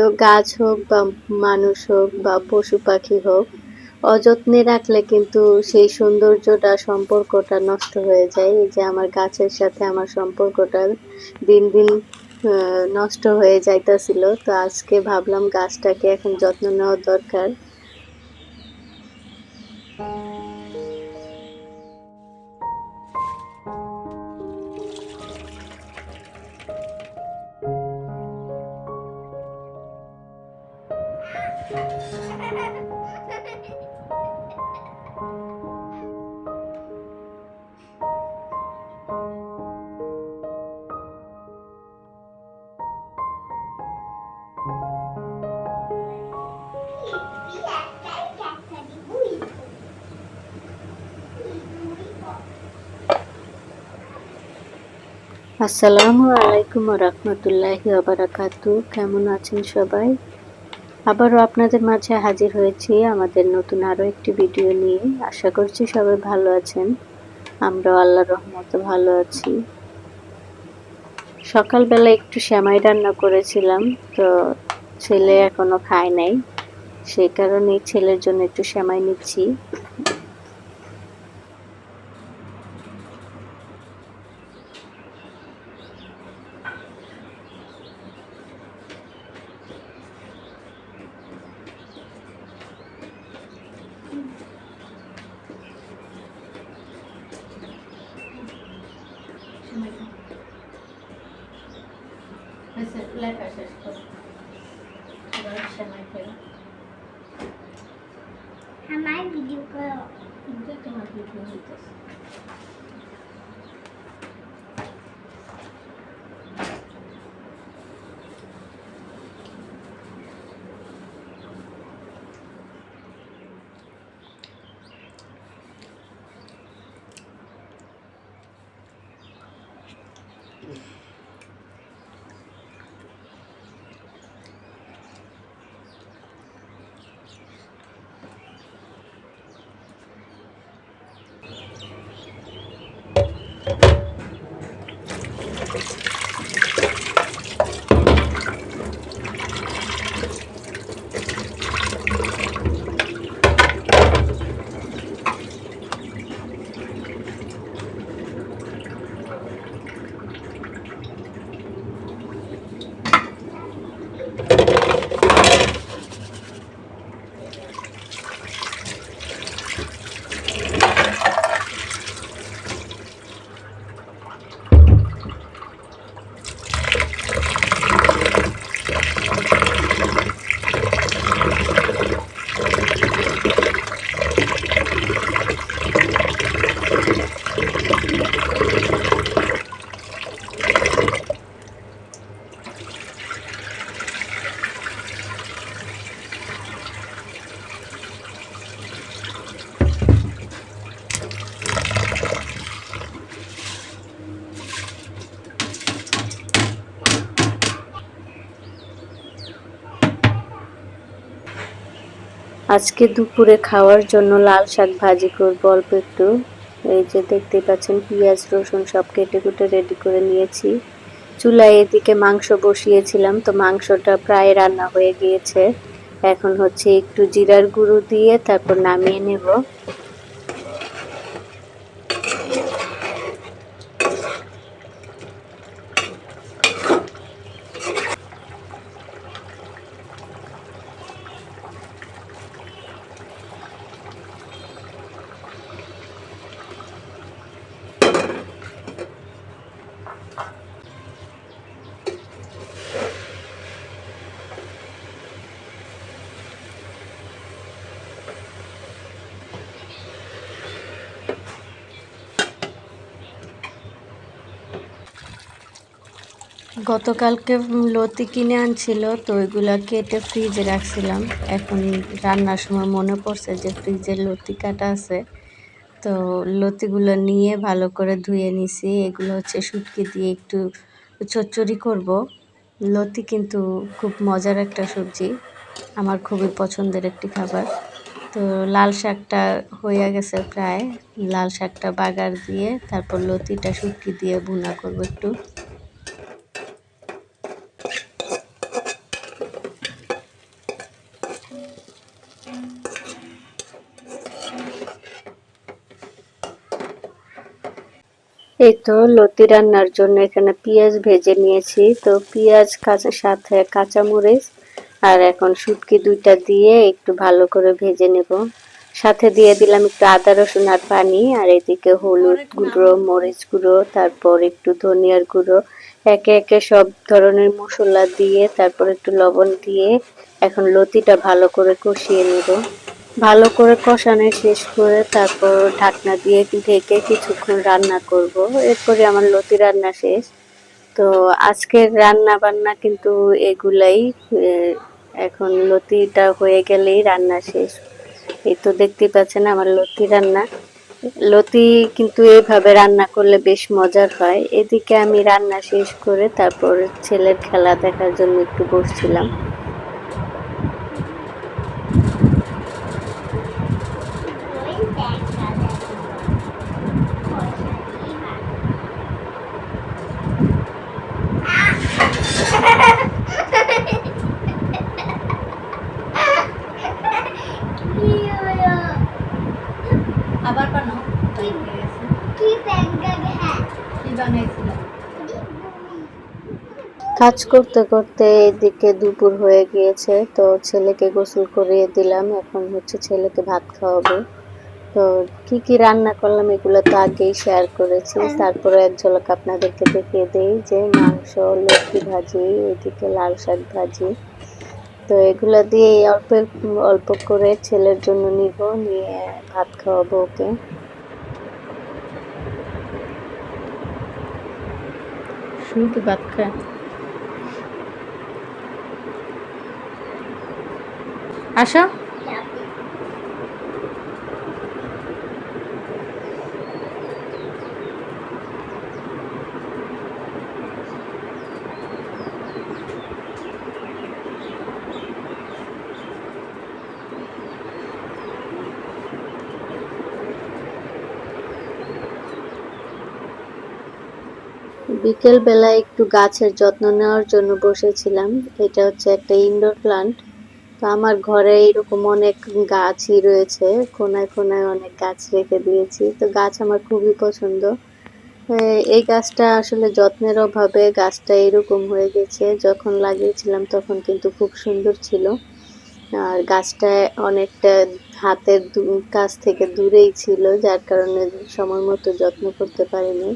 তো গাছ হোক বা মানুষ হোক বা পশু পাখি হোক, অযত্নে রাখলে কিন্তু সেই সৌন্দর্যটা, সম্পর্কটা নষ্ট হয়ে যায়। এই যে আমার গাছের সাথে আমার সম্পর্কটা দিন দিন নষ্ট হয়ে যাইতাছিল। তো আজকে ভাবলাম গাছটাকে এখন যত্ন নেওয়া দরকার। আসসালামু আলাইকুম রহমতুল্লাহি বারাকাতু কেমন আছেন সবাই? আবারও আপনাদের মাঝে হাজির হয়েছি আমাদের নতুন আরও একটি ভিডিও নিয়ে। আশা করছি সবাই ভালো আছেন। আমরাও আল্লাহর রহমতে ভালো আছি। সকালবেলা একটু সেমাই রান্না করেছিলাম, তো ছেলে এখনও খায় নাই। সেই কারণেই ছেলের জন্য একটু শ্যামাই নিচ্ছি। লেখা শেষ করো সেমাই খেয়ে আমার ভিডিও করো তোমার ভিডিও হইতেছে আজকে দুপুরে খাওয়ার জন্য লাল শাক ভাজি করব। অল্প একটু। এই যে দেখতে পাচ্ছেন, পেঁয়াজ, রসুন সব কেটে কুটে রেডি করে নিয়েছি। চুলায় এদিকে মাংস বসিয়েছিলাম, তো মাংসটা প্রায় রান্না হয়ে গিয়েছে। এখন হচ্ছে একটু জিরার গুঁড়ো দিয়ে তারপর নামিয়ে নেব। গতকালকে লতি কিনে আনছিল, তো ওইগুলা কেটে ফ্রিজে রাখছিলাম। এখন রান্নার সময় মনে পড়ছে যে ফ্রিজে লতি কাটা আছে। তো লতিগুলো নিয়ে ভালো করে ধুয়ে নিছি। এগুলো হচ্ছে শুটকি দিয়ে একটু চচ্চড়ি করব। লতি কিন্তু খুব মজার একটা সবজি। আমার খুবই পছন্দের একটি খাবার। তো লাল শাকটা হয়ে গেছে প্রায়। লাল শাকটা বাগার দিয়ে তারপর লতিটা শুটকি দিয়ে ভুনা করব একটু। এই তো লতি রান্নার জন্য এখানে পেঁয়াজ ভেজে নিয়েছি। তো পেঁয়াজ কাঁচা সাথে কাঁচামরিচ আর এখন শুটকি দুইটা দিয়ে একটু ভালো করে ভেজে নেব। সাথে দিয়ে দিলাম একটু আদা রসুন আর পানি আর এদিকে হলুদ গুঁড়ো মরিচ গুঁড়ো তারপর একটু ধনিয়ার গুঁড়ো। একে একে সব ধরনের মশলা দিয়ে তারপর একটু লবণ দিয়ে এখন লতিটা ভালো করে কষিয়ে নেব। ভালো করে কষানো শেষ করে তারপর ঢাকনা দিয়ে ঢেকে কিছুক্ষণ রান্না করব। এরপরে আমার লতি রান্না শেষ। তো আজকের রান্না বান্না কিন্তু এগুলাই। এখন লতিটা হয়ে গেলেই রান্না শেষ। এই তো দেখতে পাচ্ছেন আমার লতি রান্না। লতি কিন্তু এইভাবে রান্না করলে বেশ মজার হয়। এদিকে আমি রান্না শেষ করে তারপর ছেলের খেলা দেখার জন্য একটু বসছিলাম ওই দেখা দেখো পয়সা দিয়ে ভাত। কি হলো? আবার বানো কি ব্যাংকা হ্যাঁ কি বানাইছিল কাজ করতে করতে এদিকে দুপুর হয়ে গিয়েছে। তো ছেলেকে গোসল করিয়ে দিলাম। এখন হচ্ছে ছেলেকে ভাত খাওয়াবো। তো কি কি রান্না করলাম এগুলো তো আগেই শেয়ার করেছি। তারপরে এক ঝলক আপনাদেরকে দেখিয়ে দেই যে মাংস লক্ষ্মী ভাজি, এদিকে লাল শাক ভাজি। তো এগুলো দিয়ে অল্প অল্প করে ছেলের জন্য নিব, নিয়ে ভাত খাওয়াবো ওকে। শুধু ভাত খায়। আসো। বিকেল বেলা একটু গাছের যত্ন নেওয়ার জন্য বসেছিলাম। এটা হচ্ছে একটা ইনডোর প্লান্ট তো আমার ঘরে এরকম অনেক গাছই রয়েছে, কোনায় কোনায় অনেক গাছ রেখে দিয়েছি। তো গাছ আমার খুবই পছন্দ। এই গাছটা আসলে যত্নের অভাবে গাছটা এরকম হয়ে গেছে, যখন লাগিয়েছিলাম তখন কিন্তু খুব সুন্দর ছিল। আর গাছটা অনেকটা হাতের কাছ থেকে দূরেই ছিল, যার কারণে সময় মতো যত্ন করতে পারিনি।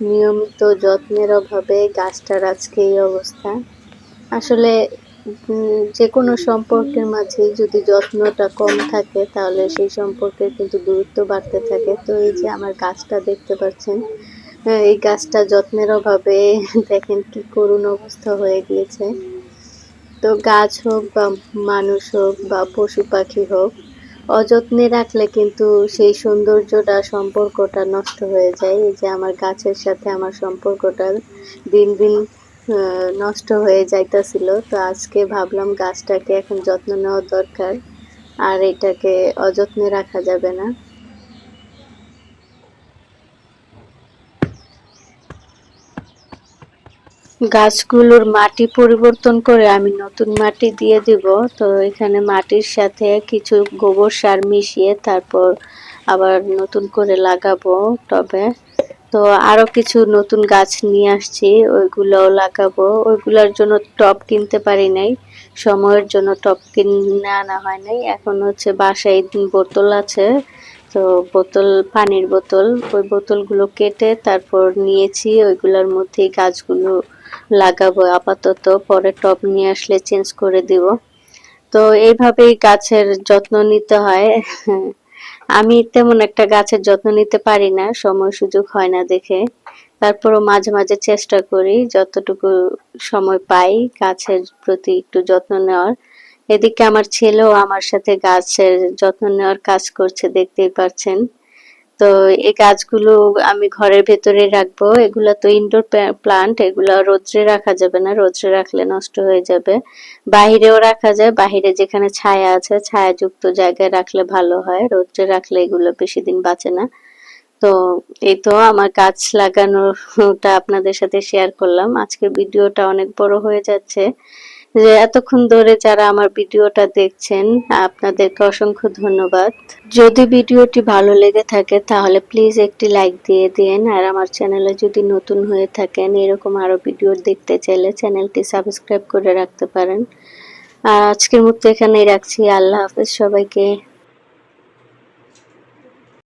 নিয়মিত যত্নের অভাবে গাছটার আজকে এই অবস্থা। আসলে যে কোনো সম্পর্কের মাঝে যদি যত্নটা কম থাকে, তাহলে সেই সম্পর্কের কিন্তু দূরত্ব বাড়তে থাকে। তো এই যে আমার গাছটা দেখতে পাচ্ছেন এই গাছটা যত্নের অভাবে দেখেন কি করুণ অবস্থা হয়ে গিয়েছে। তো গাছ হোক বা মানুষ হোক বা পশু পাখি হোক, অযত্নে রাখলে কিন্তু সেই সৌন্দর্যটা, সম্পর্কটা নষ্ট হয়ে যায়। এই যে আমার গাছের সাথে আমার সম্পর্কটা দিন দিন নষ্ট হয়ে যাইতাছিল। তো আজকে ভাবলাম গাছটাকে এখন যত্ন নেওয়া দরকার। আর এটাকে অযত্নে রাখা যাবে না। গাছগুলোর মাটি পরিবর্তন করে আমি নতুন মাটি দিয়ে দিব। তো এখানে মাটির সাথে কিছু গোবর সার মিশিয়ে তারপর আবার নতুন করে লাগাবো টবে। তো আরও কিছু নতুন গাছ নিয়ে আসছি, ওইগুলোও লাগাবো। ওইগুলোর জন্য টব কিনতে পারি নাই, সময়ের জন্য টব কিনে আনা হয় নাই। এখন হচ্ছে বাসায় বোতল আছে, তো বোতল, পানির বোতল, ওই বোতলগুলো কেটে তারপর নিয়েছি, ওইগুলোর মধ্যেই গাছগুলো লাগাবো। আপাতত পরে টব নিয়ে আসলে চেঞ্জ করে দিব। তো এইভাবেই গাছের যত্ন নিতে হয়। আমি তেমন একটা গাছের যত্ন নিতে পারি না, সময় সুযোগ হয় না দেখে। তারপরও মাঝে মাঝে চেষ্টা করি, যতটুকু সময় পাই গাছের প্রতি একটু যত্ন নেওয়ার। এদিকে আমার ছেলেও আমার সাথে গাছের যত্ন নেওয়ার কাজ করছে, দেখতেই পাচ্ছেন তো এই গাছগুলো আমি ঘরের ভেতরে রাখব। এগুলা তো ইনডোর প্লান্ট এগুলা রোদ্রে রাখা যাবে না। রোদ্রে রাখলে নষ্ট হয়ে যাবে। বাহিরেও রাখা যায়, বাহিরে যেখানে ছায়া আছে, ছায়াযুক্ত জায়গায় রাখলে ভালো হয়। রোদ্রে রাখলে এগুলো বেশি দিন বাঁচে না। তো এই তো আমার গাছ লাগানোটা আপনাদের সাথে শেয়ার করলাম। আজকের ভিডিওটা অনেক বড় হয়ে যাচ্ছে। যে এতক্ষণ ধরে যারা আমার ভিডিওটা দেখছেন, আপনাদেরকে অসংখ্য ধন্যবাদ। যদি ভিডিওটি ভালো লেগে থাকে, তাহলে প্লিজ একটি লাইক দিয়ে দিন। আর আমার চ্যানেলে যদি নতুন হয়ে থাকেন, এরকম আরও ভিডিও দেখতে চাইলে চ্যানেলটি সাবস্ক্রাইব করে রাখতে পারেন। আর আজকের মতো এখানেই রাখছি। আল্লাহ হাফেজ সবাইকে।